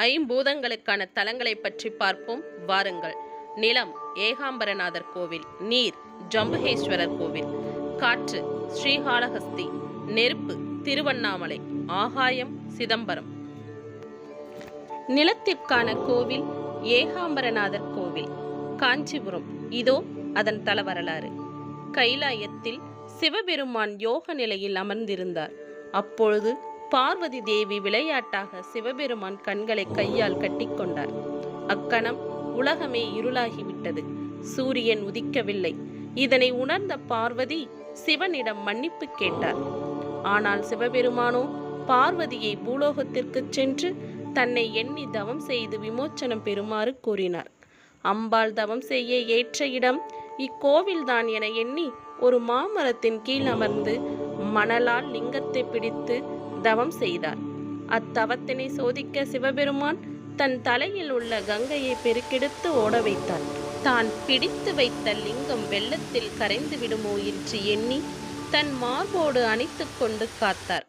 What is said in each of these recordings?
ஐம்பூதங்களுக்கான தலங்களை பற்றி பார்ப்போம். வாருங்கள். நிலம் ஏகாம்பரநாதர் கோவில். நீர் ஜம்புகேஸ்வரர் கோவில். காற்று ஸ்ரீகாளஹஸ்தி. நெருப்பு திருவண்ணாமலை. ஆகாயம் சிதம்பரம். நிலத்திற்கான கோவில் ஏகாம்பரநாதர் கோவில். காஞ்சிபுரம். இதோ அதன் தல வரலாறு கைலாயத்தில் சிவபெருமான் யோக நிலையில் அமர்ந்திருந்தார். அப்பொழுது பார்வதி தேவி விளையாட்டாக சிவபெருமான் கண்களை கையால் கட்டிக்கொண்டார். அக்கணம் உலகமே இருளாகிவிட்டது. சூரியன் உதிக்கவில்லை. இதனை உணர்ந்த பார்வதி சிவனிடம் மன்னிப்பு கேட்டார். ஆனால் சிவபெருமானோ பார்வதியை பூலோகத்திற்கு சென்று தன்னை எண்ணி தவம் செய்து விமோச்சனம் பெறுமாறு கூறினார். அம்பாள் தவம் செய்ய ஏற்ற இடம் இக்கோவில்தான் என எண்ணி ஒரு மாமரத்தின் கீழ் அமர்ந்து மணலால் லிங்கத்தை பிடித்து தவம் செய்தார். அத்தவத்தினை சோதிக்க சிவபெருமான் தன் தலையில் உள்ள கங்கையை பெருக்கெடுத்து ஓட வைத்தார். தான் பிடித்து வைத்த லிங்கம் வெள்ளத்தில் கரைந்து விடுமோ என்று எண்ணி தன் மார்போடு அணைத்து கொண்டு காத்தார்.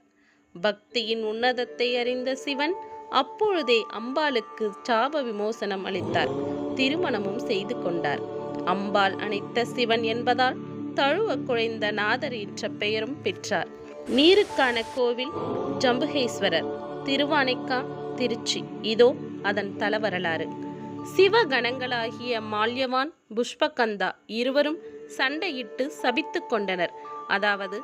பக்தியின் உன்னதத்தை அறிந்த சிவன் அப்பொழுதே அம்பாளுக்கு சாப விமோசனம் அளித்தார். திருமணமும் செய்து கொண்டார். அம்பாள் அணைத்த சிவன் என்பதால் தழுவ குழைந்த நாதர் என்ற பெயரும் பெற்றார். நீருக்கான கோவில் ஜம்புகேஸ்வரர் திருவானைக்கா திருச்சி. இதோ அதன் தல வரலாறு சிவகணங்களாகிய மால்யவான் புஷ்பகந்தா இருவரும் சண்டையிட்டு சபித்து கொண்டனர். அதாவது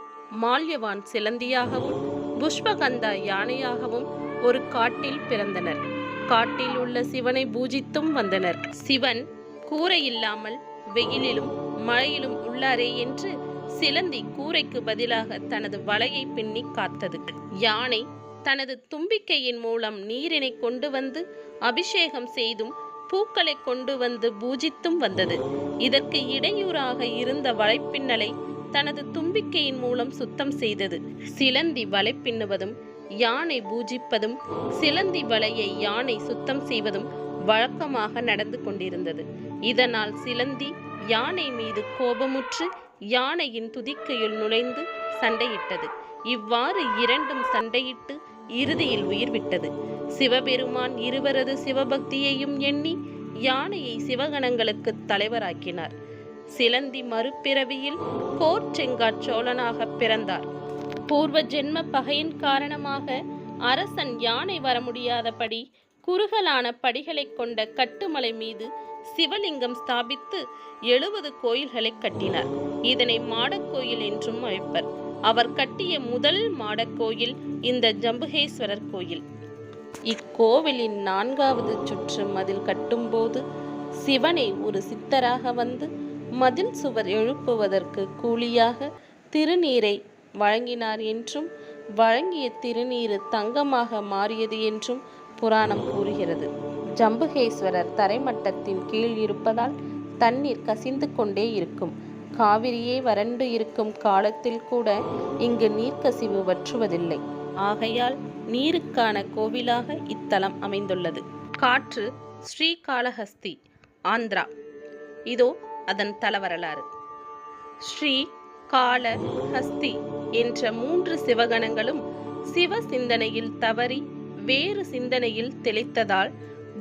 மால்யவான் சிலந்தியாகவும் புஷ்பகந்தா யானையாகவும் ஒரு காட்டில் பிறந்தனர். காட்டில் உள்ள சிவனை பூஜித்தும் வந்தனர். சிவன் கூரையில்லாமல் வெயிலிலும் மழையிலும் உள்ளாரே என்று சிலந்தி கூரைக்கு பதிலாக தனது வலையை பின்னி காத்தது. யானை தனது தும்பிக்கையின் மூலம் நீரினை கொண்டு வந்து அபிஷேகம் செய்தும் பூக்களை கொண்டு வந்து பூஜித்தும் வந்தது. இதற்கு இடையூறாக இருந்த வலைப்பின்னலை தனது தும்பிக்கையின் மூலம் சுத்தம் செய்தது. சிலந்தி வலை பின்னுவதும் யானை பூஜிப்பதும் சிலந்தி வலையை யானை சுத்தம் செய்வதும் வழக்கமாக நடந்து கொண்டிருந்தது. இதனால் சிலந்தி யானை மீது கோபமுற்று யானையின் துதிக்கையுள் நுழைந்து சண்டையிட்டது. இவ்வாறு இரண்டும் சண்டையிட்டு இறுதியில் உயிர் விட்டது. சிவபெருமான் இருவரது சிவபக்தியையும் எண்ணி யானையை சிவகணங்களுக்கு தலைவராக்கினார். சிலந்தி மறுபிறவியில் கோர் சோழனாக பிறந்தார். பூர்வ ஜென்ம பகையின் காரணமாக அரசன் யானை வர முடியாதபடி குறுகலான படிகளைக் கொண்ட கட்டுமலை மீது சிவலிங்கம் ஸ்தாபித்து எழுபது கோயில்களை கட்டினார். இதனை மாடக்கோயில் என்றும் அழைப்பர். அவர் கட்டிய முதல் மாடக்கோயில் இந்த ஜம்புகேஸ்வரர் கோயில். இக்கோவிலின் நான்காவது சுற்று மதில் கட்டும்போது சிவனை ஒரு சித்தராக வந்து மதில் சுவர் எழுப்புவதற்கு கூலியாக திருநீரை வழங்கினார் என்றும் வழங்கிய திருநீரு தங்கமாக மாறியது என்றும் புராணம் கூறுகிறது. ஜம்புகேஸ்வரர் தரைமட்டத்தின் கீழ் இருப்பதால் தண்ணீர் கசிந்து கொண்டே இருக்கும். காவிரியே வறண்டு இருக்கும் காலத்தில் கூட இங்கு நீர்க்கசிவு வற்றுவதில்லை. ஆகையால் நீருக்கான கோவிலாக இத்தலம் அமைந்துள்ளது. காற்று ஸ்ரீகாளஹஸ்தி ஆந்திரா. இதோ அதன் தலவரலாறு. ஸ்ரீ கால ஹஸ்தி என்ற மூன்று சிவகணங்களும் சிவ சிந்தனையில் தவறி வேறு சிந்தனையில் தெளித்ததால்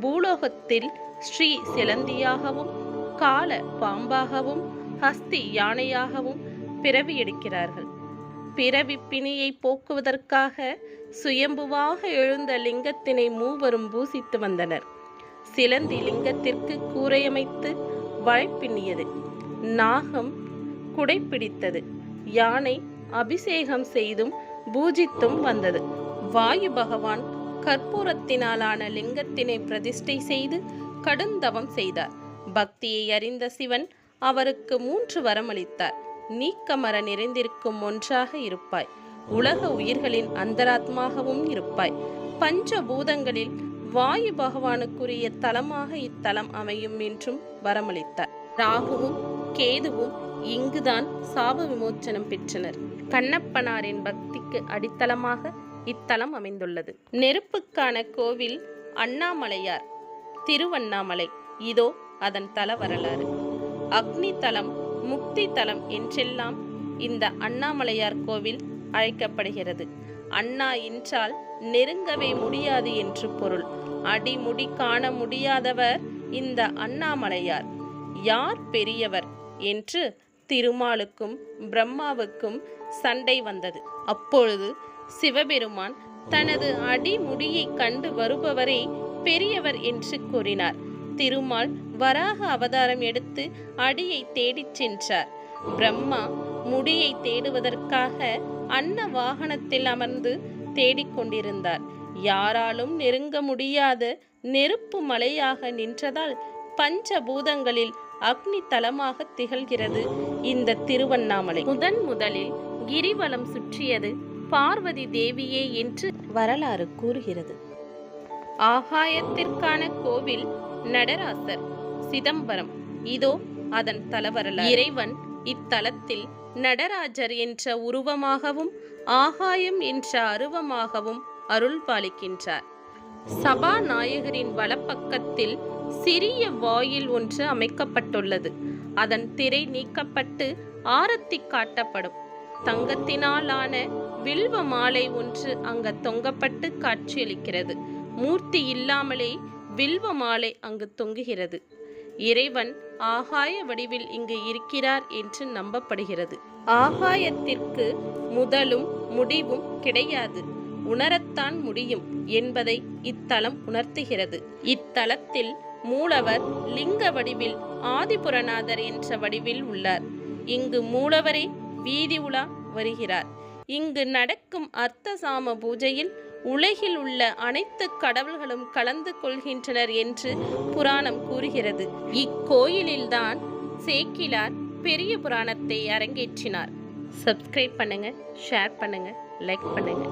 பூலோகத்தில் ஸ்ரீ சிலந்தியாகவும் கால பாம்பாகவும் ஹஸ்தி யானையாகவும் பிறவி எடுக்கிறார்கள். பிறவி பிணியை போக்குவதற்காக சுயம்புவாக எழுந்த லிங்கத்தினை மூவரும் பூசித்து வந்தனர். சிலந்தி லிங்கத்திற்கு கூரையமைத்து வழைப்பின்னியது நாகம் குடைப்பிடித்தது. யானை அபிஷேகம் செய்தும் பூஜித்தும் வந்தது. வாயு பகவான் கற்பூரத்தினாலான லிங்கத்தினை பிரதிஷ்டை செய்து கடுந்தவம் செய்தார். பக்தியை அறிந்த சிவன் அவருக்கு மூன்று வரமளித்தார். நீக்கமர நிறைந்திருக்கும் ஒன்றாக இருப்பாய். உலக உயிர்களின் அந்தராத்மாகவும் இருப்பாய். பஞ்ச பூதங்களில் வாயு பகவானுக்குரிய தலமாக இத்தலம் அமையும் என்றும் வரமளித்தார். ராகுவும் கேதுவும் இங்குதான் சாப விமோச்சனம் பெற்றனர். கண்ணப்பனாரின் பக்திக்கு அடித்தளமாக இத்தலம் அமைந்துள்ளது. நெருப்புக்கான கோவில் அண்ணாமலையார் திருவண்ணாமலை. இதோ அதன் தல வரலாறு. அக்னி தலம் முக்தி தலம் என்றெல்லாம் இந்த அண்ணாமலையார் கோவில் அழைக்கப்படுகிறது. அண்ணா என்றால் நெருங்கவே முடியாது என்று பொருள். அடிமுடி காண முடியாதவர் இந்த அண்ணாமலையார். யார் பெரியவர் என்று திருமாலுக்கும் பிரம்மாவுக்கும் சண்டை வந்தது. அப்பொழுது சிவபெருமான் தனது அடிமுடியை கண்டு வருபவரே பெரியவர் என்று கூறினார். திருமால் வராக அவதாரம் எடுத்து அடியை தேடிச் சென்றார். பிரம்மா முடியை தேடுவதற்காக அன்ன வாகனத்தில் அமர்ந்து தேடிக்கொண்டிருந்தார் யாராலும் நெருங்க முடியாத நெருப்பு மலையாக நின்றதால் பஞ்சபூதங்களில் அக்னி தலமாக திகழ்கிறது இந்த திருவண்ணாமலை. முதன் முதலில் கிரிவலம் சுற்றியது பார்வதி தேவியே என்று வரலாறு கூறுகிறது. ஆகாயத்திற்கான கோவில் நடராசர் சிதம்பரம். இதோ அதன் தலவரலாறு. இறைவன் இத்தலத்தில் நடராஜர் என்ற உருவமாகவும் ஆகாயம் என்ற அருவமாகவும் அருள் பாலிக்கின்றார். சபாநாயகரின் வலப்பக்கத்தில் சிறிய வாயில் ஒன்று அமைக்கப்பட்டுள்ளது. அதன் திரை நீக்கப்பட்டு ஆரத்தி காட்டப்படும். தங்கத்தினாலான வில்வ மாலை ஒன்று அங்கு தொங்கப்பட்டு காட்சியளிக்கிறது. மூர்த்தி இல்லாமலே வில்வ மாலை அங்கு தொங்குகிறது. இறைவன் ஆகாய வடிவில் இங்கு இருக்கிறார் என்று நம்பப்படுகிறது. ஆகாயத்திற்கு முதலும் முடிவும் கிடையாது. உணரத்தான் முடியும் என்பதை இத்தலம் உணர்த்துகிறது. இத்தலத்தில் மூலவர் லிங்க வடிவில் ஆதிபுரநாதர் என்ற வடிவில் உள்ளார். இங்கு மூலவரே வீதி உலா வருகிறார். இங்கு நடக்கும் அர்த்தசாம பூஜையில் உலகில் உள்ள அனைத்து கடவுள்களும் கலந்து கொள்கின்றனர் என்று புராணம் கூறுகிறது. இக்கோயிலில்தான் சேக்கிலார் பெரிய புராணத்தை அரங்கேற்றினார். சப்ஸ்கிரைப் பண்ணுங்க ஷேர் பண்ணுங்க லைக் பண்ணுங்க.